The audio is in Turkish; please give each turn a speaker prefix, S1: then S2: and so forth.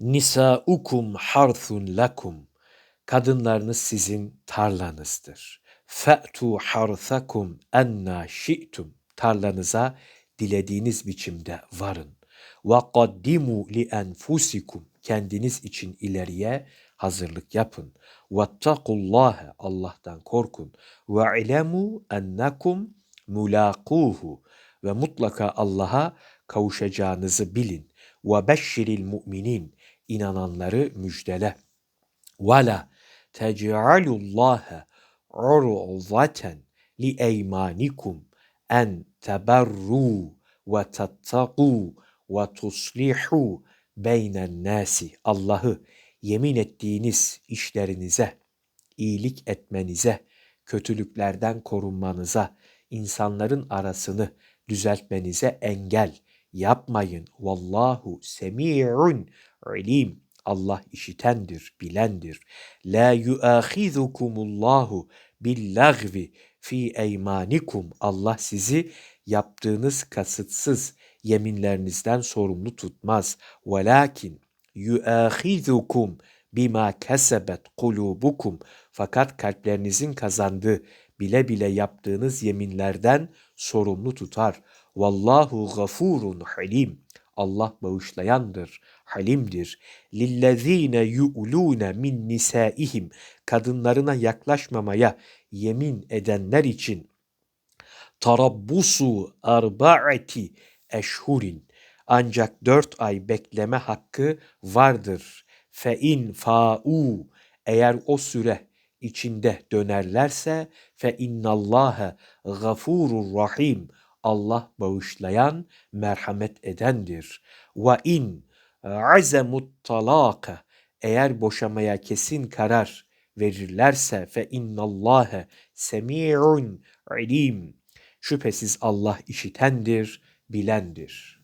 S1: Nisaukum harthun lakum. Kadınlarınız sizin tarlanızdır. Fe'tu harthakum enna şi'tum. Tarlanıza dilediğiniz biçimde varın. Ve kaddimu li enfusikum. Kendiniz için ileriye hazırlık yapın. Vettakullâhe Allah'tan korkun. Ve ilemu ennekum mulakuhu. Ve mutlaka Allah'a kavuşacağınızı bilin. Ve beşşiril mu'minin. inananları müjdele. Ve la tec'alullâhe urzaten li eymanikum en teberru ve tattaku ve tuslihu beynen nasi. Allah'ı yemin ettiğiniz işlerinize, iyilik etmenize, kötülüklerden korunmanıza, insanların arasını düzeltmenize engel yapmayın. Vallahu semi'un alim. Allah işitendir, bilendir. La yuahizukumullahu billagvi fi eymanikum. Allah sizi yaptığınız kasıtsız yeminlerinizden sorumlu tutmaz. Velakin yuahizukum bima kesebet kulubukum. Fakat kalplerinizin kazandığı bile bile yaptığınız yeminlerden sorumlu tutar. Vallahu gafurun halim. Allah bağışlayandır, halimdir. Lillezine yu'lune min nisaihim kadınlarına yaklaşmamaya yemin edenler için tarabbusu arba'ati eşhurin ancak dört ay bekleme hakkı vardır. Fe in fa'u eğer o süre içinde dönerlerse fe innallâhe gafurur rahim Allah bağışlayan, merhamet edendir. Ve in azemut talaka eğer boşamaya kesin karar verirlerse fe innallâhe semi'un alim şüphesiz Allah işitendir, bilendir.